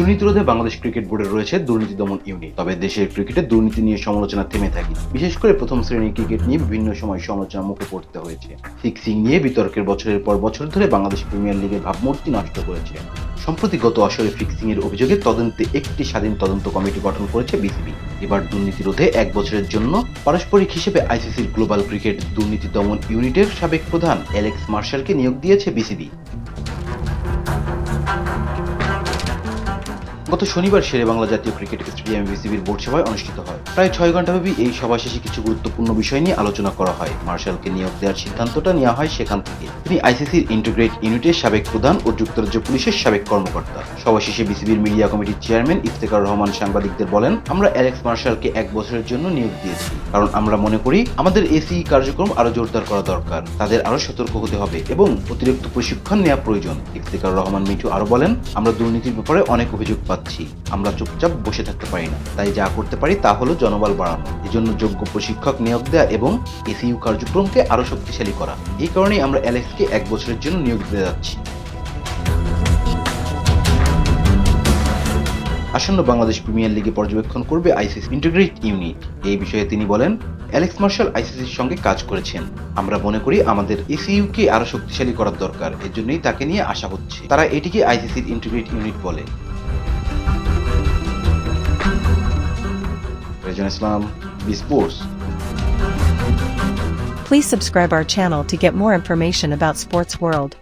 দুর্নীতি রোধে বাংলাদেশ ক্রিকেট বোর্ডের রয়েছে দুর্নীতি দমন ইউনিট। তবে দেশের ক্রিকেটে দুর্নীতি নিয়ে সমালোচনা থেমে থাকে। বিশেষ করে প্রথম শ্রেণির ক্রিকেট নিয়ে বিভিন্ন সময় সমালোচনা মুখে পড়তে হয়েছে। ফিক্সিং নিয়ে বিতর্কের বছরের পর বছর ধরে বাংলাদেশ প্রিমিয়ার লিগের ভাবমূর্তি নষ্ট করেছে। সম্প্রতি গত আসরে ফিক্সিং এর অভিযোগে তদন্তে একটি স্বাধীন তদন্ত কমিটি গঠন করেছে বিসিবি। এবার দুর্নীতি রোধে এক বছরের জন্য পারস্পরিক হিসেবে আইসিসির গ্লোবাল ক্রিকেট দুর্নীতি দমন ইউনিটের সাবেক প্রধান অ্যালেক্স মার্শালকে নিয়োগ দিয়েছে বিসিবি। গত শনিবার শেরে বাংলা জাতীয় ক্রিকেট স্টেডিয়ামে বিসিবির বোর্ড সভায় অনুষ্ঠিত হয়। প্রায় ছয় ঘন্টাব্যাপী এই সভা শেষে কিছু গুরুত্বপূর্ণ বিষয় নিয়ে আলোচনা করা হয়। মার্শালকে নিয়োগ দেওয়ার সিদ্ধান্তটা নেওয়া হয় সেখান থেকে। তিনি আইসিসির ইন্টিগ্রেট ইউনিটের সাবেক প্রধান ও যুক্তরাজ্য পুলিশের সাবেক কর্মকর্তা। সভা শেষে বিসিবির মিডিয়া কমিটির চেয়ারম্যান ইফতেকার রহমান সাংবাদিকদের বলেন, আমরা অ্যালেক্স মার্শালকে এক বছরের জন্য নিয়োগ দিয়েছি। কারণ আমরা মনে করি, আমাদের এসি কার্যক্রম আরও জোরদার করা দরকার। তাদের আরও সতর্ক হতে হবে এবং অতিরিক্ত প্রশিক্ষণ নেওয়া প্রয়োজন। ইফতেকার রহমান মিঠু আরও বলেন, আমরা দুর্নীতির ব্যাপারে অনেক অভিযোগ পাচ্ছি। আমরা চুপচাপ বসে থাকতে পারি না। তাই যা করতে পারি তা হলো জনবল বাড়ানো। এজন্য যোগ্য প্রশিক্ষক নিয়োগ দেওয়া এবং এসিইউ কার্যক্রমকে আরও শক্তিশালী করা। এই কারণেই আমরা অ্যালেক্সকে এক বছরের জন্য নিয়োগ দিতে যাচ্ছি। আসন্ন বাংলাদেশ প্রিমিয়ার লিগে পর্যবেক্ষণ করবে আইসিসি ইন্টিগ্রেট ইউনিট। এই বিষয়ে তিনি বলেন, অ্যালেক্স মার্শাল আইসিসির সঙ্গে কাজ করেছেন। আমরা মনে করি আমাদের এসিইউ কে আরও শক্তিশালী করার দরকার। এজন্যই তাকে নিয়ে আসা হচ্ছে। তারা এটিকে আইসিসির ইন্টিগ্রেট ইউনিট বলে। Islam, be sports. Please subscribe our channel to get more information about sports world.